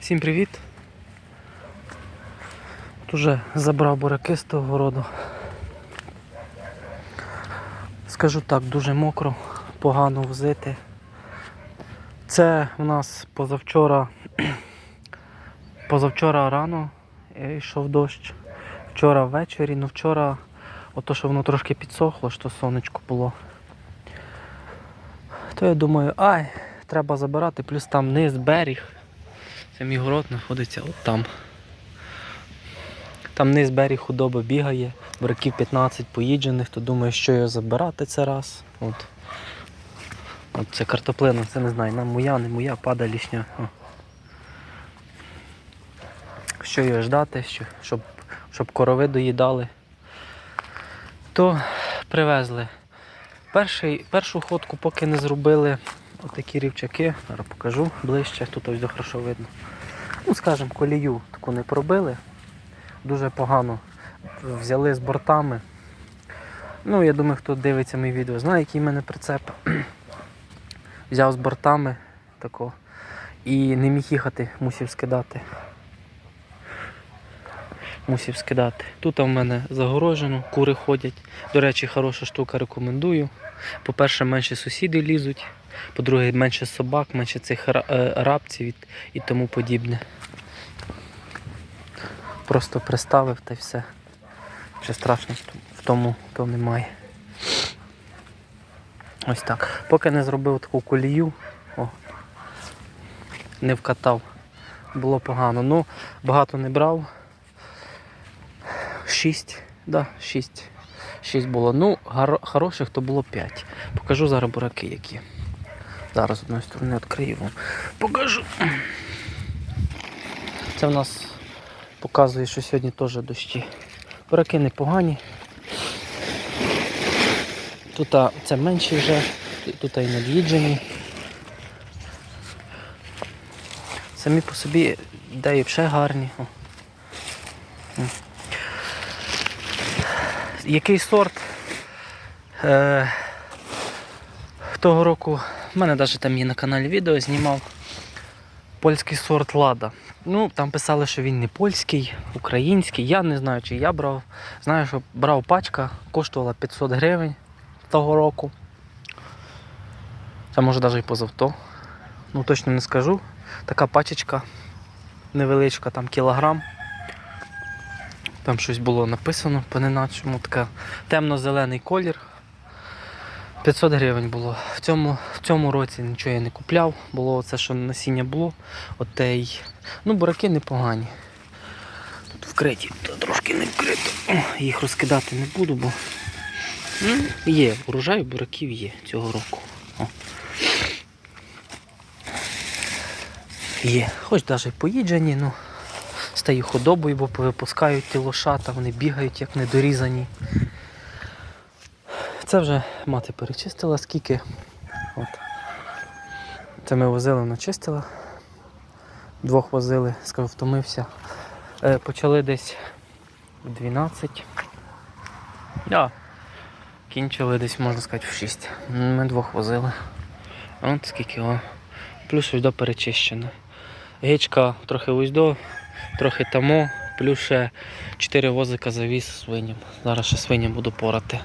Всім привіт! От уже забрав бураки з того городу. Скажу так, дуже мокро, погано возити. Це в нас позавчора, позавчора рано йшов дощ. Вчора ввечері, ну вчора, ото що воно трошки підсохло, що сонечко було. То я думаю, ай, треба забирати, плюс там низ берег. Це мій город знаходиться от там. Там низ берег худоба бігає, буряків 15 поїджених, то думаю, що його забирати це раз. От. От це картоплина, це не знаю, нам моя, не моя, пада лішня. О. Що його ждати, що, щоб, щоб корови доїдали. То привезли. Перший, першу ходку поки не зробили отакі рівчаки, зараз покажу ближче, тут ось до хорошо видно. Ну, скажімо, колію таку не пробили. Дуже погано взяли з бортами. Ну, я думаю, хто дивиться мій відео, знає, який в мене прицеп. Взяв з бортами тако. І не міг їхати, мусив скидати. Мусив скидати. Тут в мене загорожено, кури ходять. До речі, хороша штука, рекомендую. По-перше, менше сусіди лізуть. По-друге, менше собак, менше цих е, рабців і, тому подібне. Просто приставив та й все. Ще страшно в тому то немає. Ось так. Поки не зробив таку колію, о, не вкатав. Було погано. Ну, багато не брав. Шість, да, шість. Шість було. Ну, хороших то було п'ять. Покажу зараз бураки які. Зараз одної сторони відкрию вам. Покажу. Це в нас показує, що сьогодні теж дощі. Бураки непогані. Тут це менші вже, тут і над'їджені. Самі по собі ідеї ще гарні. О. Який сорт? Е, того року в мене навіть там є на каналі відео, знімав польський сорт Лада. Ну, там писали, що він не польський, український. Я не знаю, чи я брав. Знаю, що брав пачка, коштувала 500 гривень того року. Це може навіть і позавто. Ну точно не скажу. Така пачечка невеличка, там кілограм. Там щось було написано по-неначому, така темно-зелений колір. 500 гривень було. В цьому, в цьому році нічого я не купляв. Було це, що насіння було. Оте й... Ну, бураки непогані. Тут вкриті, то трошки не вкрито. Їх розкидати не буду, бо ну, є, урожай бураків є цього року. О. Є. Хоч навіть поїджені, ну стаю худобою, бо повипускають ті лошата, вони бігають як недорізані. Це вже мати перечистила скільки. От. Це ми возили, вона чистила. Двох возили, скажу, втомився. Е, почали десь в 12. Да. Кінчили десь, можна сказати, в 6. Ми двох возили. От скільки о. Плюс ось до перечищене. Гичка трохи ось до, трохи тамо, плюс ще 4 возика завіз свиням. Зараз ще свиням буду порати.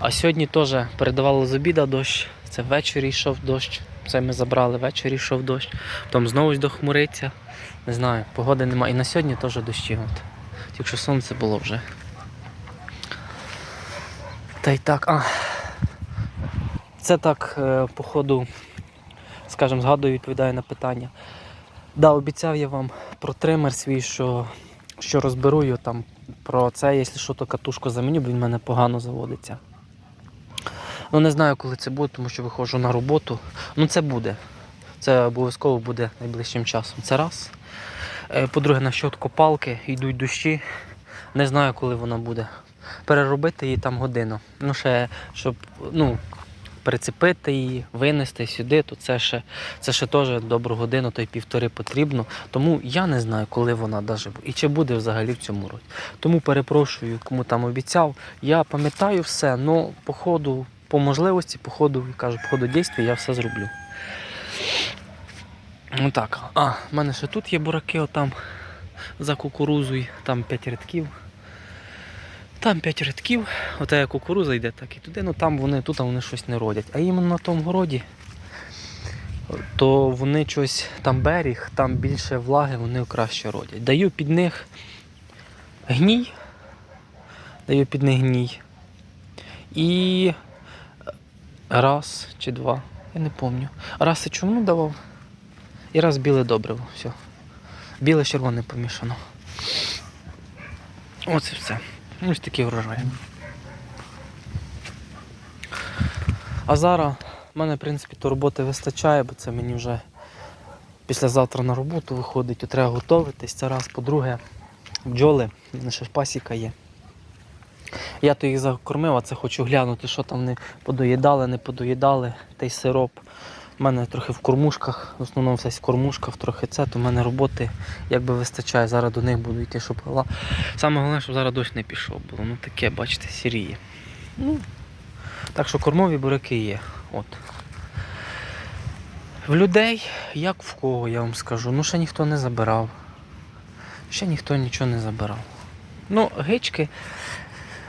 А сьогодні теж передавали з обіда дощ. Це ввечері йшов дощ. Це ми забрали, ввечері йшов дощ. Потім знову ж дохмуриться. Не знаю, погоди немає. І на сьогодні теж дощі. От. Тільки що сонце було вже. Та й так. А. Це так, е, по ходу, скажімо, згадую, відповідаю на питання. Да, обіцяв я вам про тример свій, що, що розберу його там про це, якщо що, то катушку заміню, бо він в мене погано заводиться. Ну не знаю, коли це буде, тому що виходжу на роботу. Ну це буде. Це обов'язково буде найближчим часом. Це раз. Е, По-друге, на щот копалки йдуть дощі. Не знаю, коли вона буде. Переробити її там годину. Ну, ще, щоб ну, прицепити її, винести сюди, то це ще, це ще теж добру годину, то й півтори потрібно. Тому я не знаю, коли вона даже. І чи буде взагалі в цьому році. Тому перепрошую, кому там обіцяв. Я пам'ятаю все, але по ходу, по можливості, по ходу, кажу, по ходу дійства я все зроблю. Ну так. А, в мене ще тут є бураки, отам за кукурузою, там 5 рядків. Там 5 рядків, ота як кукуруза йде, так і туди, ну там вони, тут вони щось не родять. А іменно на тому городі, то вони щось, там берег, там більше влаги, вони краще родять. Даю під них гній. Даю під них гній. І раз чи два, я не пам'ятаю. Раз і чому давав? І раз біле добриво. Все. Біле з червоним помішано. Оце все. Ось такий врожай. А зараз в мене, в принципі, то роботи вистачає, бо це мені вже післязавтра на роботу виходить, треба готуватись. Це раз. По-друге, бджоли, ще пасіка є. Я то їх закормив, а це хочу глянути, що там вони подоїдали, не подоїдали, той сироп. У мене трохи в кормушках, в основному все в кормушках, трохи це, то в мене роботи якби вистачає. Зараз до них буду йти, щоб була. Саме головне, щоб зараз дощ не пішов, бо ну таке, бачите, сіріє. Ну, так що кормові буряки є. От. В людей, як в кого, я вам скажу, ну ще ніхто не забирав. Ще ніхто нічого не забирав. Ну, гички,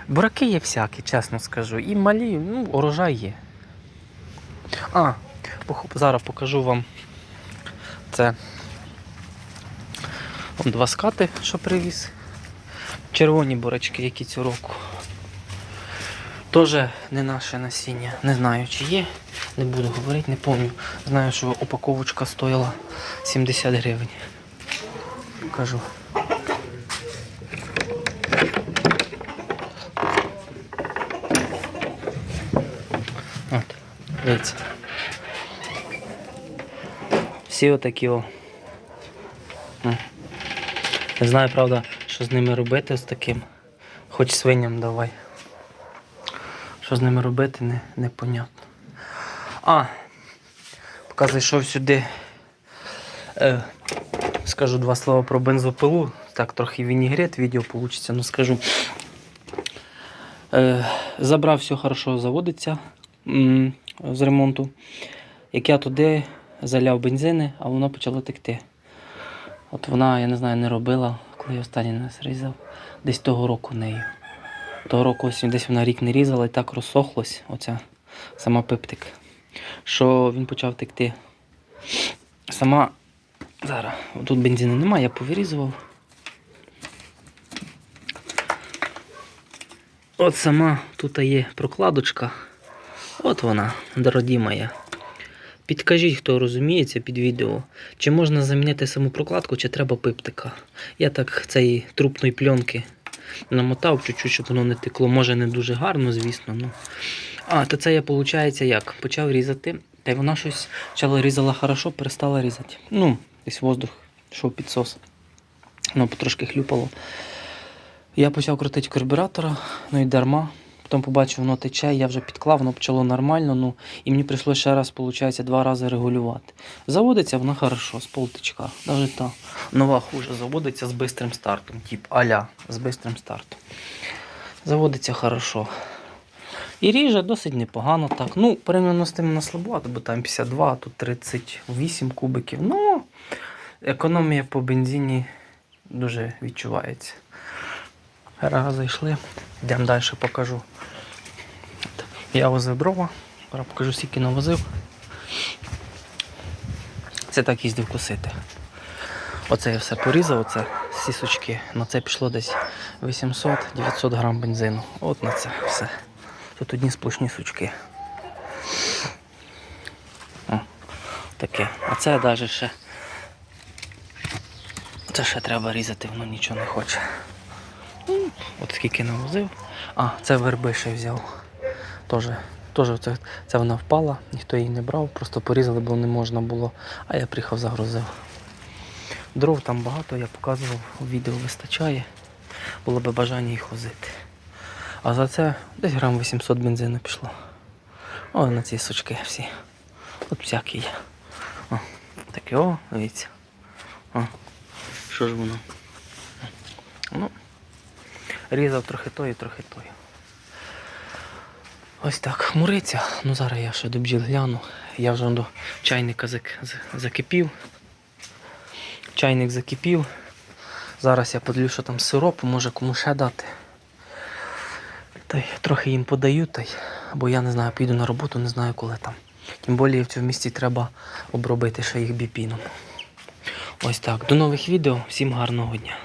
бураки є всякі, чесно скажу. І малі, ну, урожай є. А, зараз покажу вам це. Вон два скати, що привіз. Червоні бурачки, які цього року. Теж не наше насіння. Не знаю, чи є. Не буду говорити, не пам'ятаю. Знаю, що упаковочка стоїла 70 гривень. Покажу. От, дивіться. Всі отакі о. Не знаю, правда, що з ними робити з таким. Хоч свиням давай. Що з ними робити, не, непонятно. А, поки зайшов сюди. Е, скажу два слова про бензопилу. Так, трохи вінігрет відео вийде, ну скажу. Е, забрав все хорошо заводиться м, з ремонту. Як я туди заляв бензини, а воно почало текти. От вона, я не знаю, не робила, коли я останній нас різав. Десь того року нею. Того року ось десь вона рік не різала і так розсохлось, оця сама пиптик, що він почав текти. Сама зараз, тут бензину немає, я повирізував. От сама тут є прокладочка. От вона, дороді моя. Підкажіть, хто розуміється під відео, чи можна замінити саму прокладку, чи треба пиптика. Я так цієї трупної пленки намотав чуть-чуть, щоб воно не текло. Може не дуже гарно, звісно. Ну. А, то це я, виходить, як? Почав різати, та й вона щось почала різала хорошо, перестала різати. Ну, десь воздух йшов підсос. Воно потрошки хлюпало. Я почав крутити карбюратора, ну і дарма. Потім побачив, воно тече, я вже підклав, воно почало нормально, ну і мені прийшлося ще раз, виходить, два рази регулювати. Заводиться вона хорошо, з полтичка. Навіть та нова хуже заводиться з бистрим стартом, тип аля з бистрим стартом. Заводиться хорошо. І ріже досить непогано так. Ну, порівняно з тим на слабовато, бо там 52, а тут 38 кубиків. Ну, економія по бензині дуже відчувається. Раз зайшли, йдемо далі покажу. Я возив дрова, зараз покажу, скільки навозив. Це так їздив косити. Оце я все порізав, оце сісочки. На це пішло десь 800-900 грам бензину. От на це все. Тут одні сплошні сучки. О, таке. А це навіть ще. Це ще треба різати, воно нічого не хоче. От скільки навозив. А, це верби ще взяв. Тоже, тоже це, це вона впала, ніхто її не брав, просто порізали, бо не можна було. А я приїхав загрузив. Дров там багато, я показував, у відео вистачає. Було би бажання їх возити. А за це десь грам 800 бензину пішло. О, на ці сучки всі. От всякі є. О, таке, о, дивіться. О, що ж воно? Ну, різав трохи тої, трохи тої. Ось так, хмуриться. Ну зараз я ще до бджіл гляну. Я вже до чайника закипів. чайник закипів. Зараз я подлю, що там сиропу, може кому ще дати. Та й трохи їм подаю, та й, бо я не знаю, піду на роботу, не знаю коли там. Тим більше в цьому місці треба обробити ще їх біпіном. Ось так. До нових відео. Всім гарного дня.